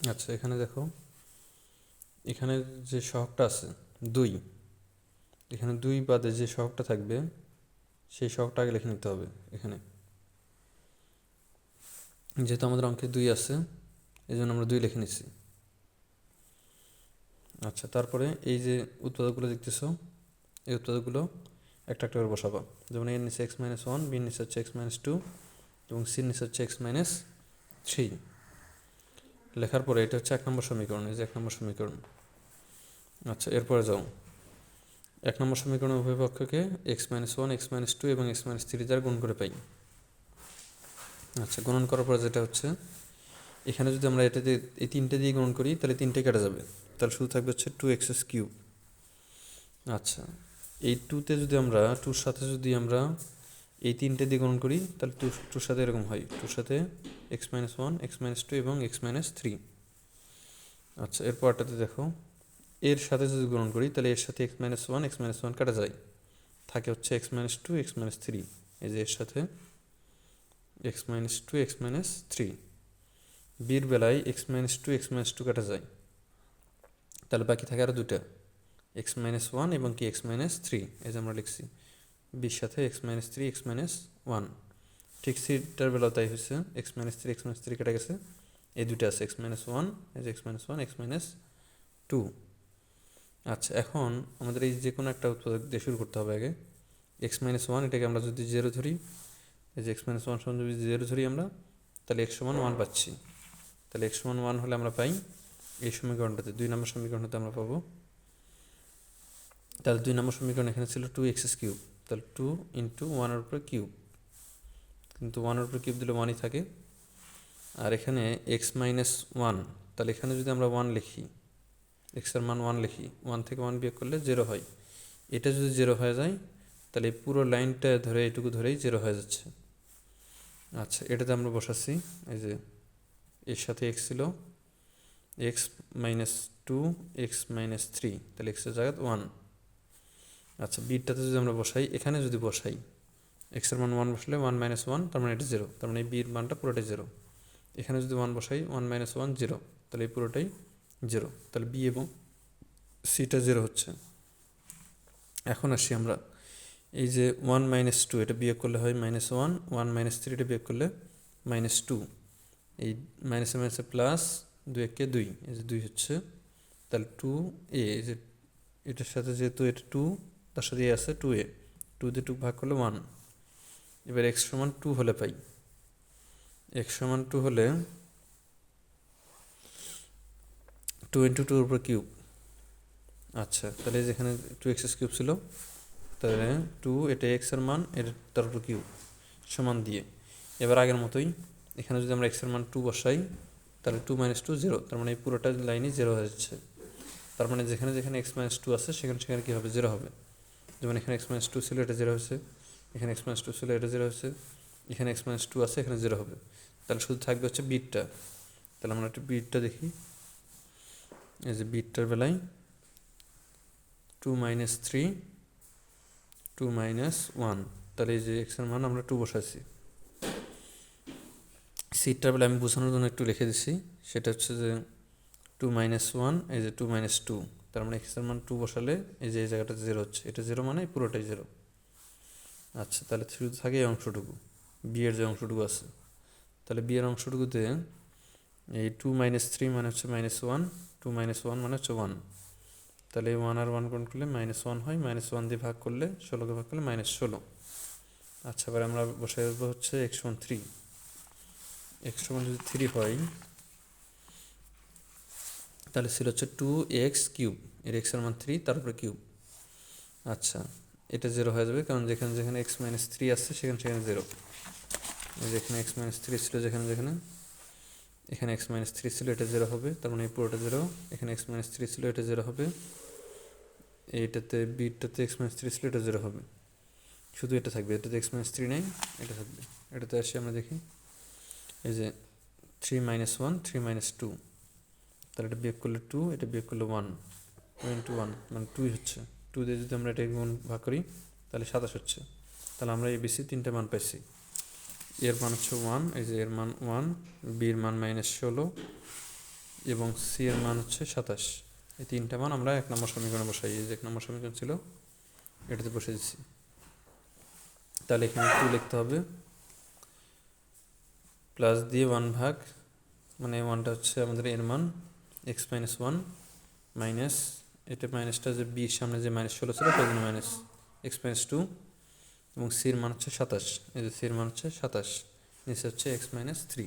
আচ্ছা এখানে দেখো। এখানে যে সহগটা আছে, দুই। এখানে দুই বাদে যে সহগটা থাকবে, সেই সহগটা আগে লিখে নিতে হবে এখানে। যেহেতু আমাদের অঙ্কে দুই আছে এই জন্য আমরা দুই লিখে নিচ্ছি আচ্ছা তারপরে এই যে উৎপাদকগুলো দেখতেছো, এই উৎপাদকগুলো একটা একটা করে বসাবা। যেমন এর নিচে এক্স মাইনাস ওয়ান বির নিচে হচ্ছে এক্স মাইনাস টু এবং সির নিচে হচ্ছে এক্স মাইনাস থ্রি লেখার পরে এটা হচ্ছে এক নম্বর সমীকরণ, এই যে এক নম্বর সমীকরণ। আচ্ছা এরপরে যাও। এক নম্বর সমীকরণ উভয় পক্ষকে x minus one x minus two এবং এক্স মাইনাস থ্রি দ্বারা গুণ করে পাই। আচ্ছা গুণন করার পরে যেটা হচ্ছে, এখানে যদি আমরা এটা দিয়ে এই তিনটে দিয়ে গুণন করি, তাহলে তিনটে কেটে যাবে। তাহলে শুধু থাকবে হচ্ছে টু এক্সএস কিউব আচ্ছা এই টুতে যদি আমরা টুর সাথে যদি আমরা এই তিনটে দিয়ে গুণন করি তাহলে টু টুর সাথে এরকম হয় টুর সাথে x minus one x minus two এবং এক্স মাইনাস থ্রি আচ্ছা এরপরটাতে দেখো এর সাথে যদি গ্রহণ করি তাহলে এর সাথে x minus one x minus one কাটা যায় থাকে হচ্ছে x minus two x minus three এই যে এর সাথে x minus two x minus three বির বেলায় x minus two x minus two কাটা যায় তাহলে বাকি থাকে আরও দুটা এক্স মাইনাস ওয়ান এবং কি এক্স মাইনাস থ্রি এই যে আমরা লিখছি বির সাথে x minus three x minus one ঠিক সিটার বেলাও তাই হয়েছে x minus three x minus three কেটে গেছে। এই দুটো আছে x minus one x minus one x minus two আচ্ছা এখন আমাদের এই যে কোনো একটা উৎপাদক দিয়ে শুরু করতে হবে আগে। এক্স মাইনাস ওয়ান এটাকে আমরা যদি জিরো ধরি, এই যে এক্স মাইনাস ওয়ান সমান যদি জিরো ধরি আমরা, তাহলে এক্স সমান ওয়ান পাচ্ছি। তাহলে এক্স সমান ওয়ান হলে আমরা পাই এই সমীকরণটাতে, দুই নম্বর সমীকরণটাতে আমরা পাবো। তাহলে দুই নম্বর সমীকরণ এখানে ছিল টু এক্স কিউব তাহলে টু ইন্টু ওয়ানের উপরে কিউব কিন্তু ওয়ানের উপরে কিউব দিলে ওয়ানই থাকে। আর এখানে এক্স মাইনাস ওয়ান তাহলে এখানে যদি আমরা ওয়ান লিখি এক্সের মান ওয়ান লিখি ওয়ান থেকে ওয়ান বিয়োগ করলে জিরো হয়। এটা যদি জিরো হয়ে যায়, তাহলে পুরো লাইনটা ধরে এইটুকু ধরেই জিরো হয়ে যাচ্ছে। আচ্ছা এটাতে আমরা বসাচ্ছি, এই যে এর সাথে এক্স ছিল x minus two x minus three তাহলে এক্সের জায়গায় ওয়ান আচ্ছা বিটাতে যদি আমরা বসাই, এখানে যদি বসাই এক্সের মান ওয়ান বসলে ওয়ান মাইনাস ওয়ান তার মানে এটা জিরো তার মানে এই বির মানটা পুরোটাই জিরো এখানে যদি ওয়ান বসাই ওয়ান মাইনাস ওয়ান জিরো তাহলে এই পুরোটাই জিরো তাহলে বি এবং সিটা জিরো হচ্ছে। এখন আসি আমরা, এই যে ওয়ান মাইনাস টু এটা বিয়োগ করলে হয় minus one one minus three এটা বিয়োগ করলে মাইনাস টু এই মাইনাসে মাইনাসে প্লাস দুই একে দুই, এই যে দুই হচ্ছে, তাহলে টু এ যে এটার সাথে যেহেতু এটা টু তার সাথে আছে টু এ টু দিয়ে টু ভাগ করলে ওয়ান এবার এক্স সমান টু হলে পাই। এক্স সমান টু হলে টু ইন্টু টুর উপর কিউব আচ্ছা তাহলে যেখানে টু এক্স কিউব ছিল, তাহলে টু এটা এক্সের মান, এর তার উপর কিউব সমান দিয়ে। এবার আগের মতোই, এখানে যদি আমরা এক্সের মান টু বসাই, তাহলে টু মাইনাস টু জিরো তার মানে এই পুরোটা লাইনই জিরো হয়ে যাচ্ছে। তার মানে যেখানে যেখানে এক্স মাইনাস টু আছে, সেখানে সেখানে কী হবে? জিরো হবে। যেমন এখানে এক্স মাইনাস টু ছিল, এটা জিরো হয়েছে। এখানে এক্স মাইনাস টু ছিল, এটা জিরো হয়েছে। এখানে এক্স মাইনাস টু আছে, এখানে জিরো হবে। তাহলে শুধু থাকবে হচ্ছে বিটটা। তাহলে আমরা একটু বিটটা দেখি। এই যে বিটটার বেলায় two minus three two minus one তাহলে এই যে এক্সের মান আমরা টু বসাচ্ছি। সিটটার বেলা আমি বোঝানোর জন্য একটু লিখে দিচ্ছি সেটা হচ্ছে যে টু মাইনাস ওয়ান এই যে টু মাইনাস টু তার মানে এক্সের মান টু বসালে এই যে এই জায়গাটা জিরো হচ্ছে। এটা জিরো মানে পুরোটাই জিরো আচ্ছা তাহলে শুধু থাকে এই অংশটুকু। বিয়ের যে অংশটুকু আছে। তাহলে বিয়ের অংশটুকুতে এই টু মাইনাস থ্রি মানে হচ্ছে minus one two minus one মানে হচ্ছে ওয়ান তাহলে ওয়ান আর ওয়ান গুণ করলে মাইনাস ওয়ান হয় মাইনাস ওয়ান দিয়ে ভাগ করলে ষোলোকে ভাগ করলে মাইনাস ষোলো। আচ্ছা এবার আমরা বসাই দেবো হচ্ছে x one three x one যদি থ্রি হয় তাহলে ছিল হচ্ছে টু এক্স কিউব এর এক্সের মান থ্রি তারপরে কিউব আচ্ছা এটা জিরো হয়ে যাবে, কারণ যেখানে যেখানে এক্স মাইনাস থ্রি আসছে, সেখানে সেখানে জিরো যেখানে এক্স মাইনাস থ্রি ছিল যেখানে যেখানে, এখানে এক্স মাইনাস থ্রি ছিল, এটা জিরো হবে, তার মানে এই পুরোটা জিরো এখানে এক্স মাইনাস থ্রি ছিল, এটা জিরো হবে, এইটাতে বিটাতে এক্স মাইনাস থ্রি ছিল, এটা জিরো হবে। শুধু এটা থাকবে, এটাতে এক্স মাইনাস থ্রি নেই, এটা থাকবে। এটাতে আসি আমরা দেখি, এই যে three minus one three minus two তাহলে এটা বিয়োগ করলে টু এটা বিয়োগ করলে ওয়ান টু ইন্টু ওয়ান মানে টুই হচ্ছে। টু দিয়ে যদি আমরা এটা গুণ ভাগ করি, তাহলে সাতাশ হচ্ছে। তাহলে আমরা এবিসি তিনটে মান পাইছি। এর মান হচ্ছে ওয়ান এই যে এর মান ওয়ান বির মান মাইনাস ষোলো, এবং সি এর মান হচ্ছে সাতাশ। এই তিনটা মান আমরা এক নম্বর সমীকরণে বসাই। এই যে এক নম্বর সমীকরণ ছিল, এটাতে বসে দিচ্ছি তাহলে এখানে টু লিখতে হবে। প্লাস দিয়ে ওয়ান ভাগ মানে ওয়ানটা হচ্ছে আমাদের এর মান। এক্স মাইনাস ওয়ান মাইনাস এটা মাইনাসটা যে বির সামনে যে মাইনাস ষোলো ছিল সেই জন্য মাইনাস এক্স মাইনাস টু এবং সির মান হচ্ছে সাতাশ। এই যে সির মান হচ্ছে সাতাশ। নিচে হচ্ছে এক্স মাইনাস থ্রি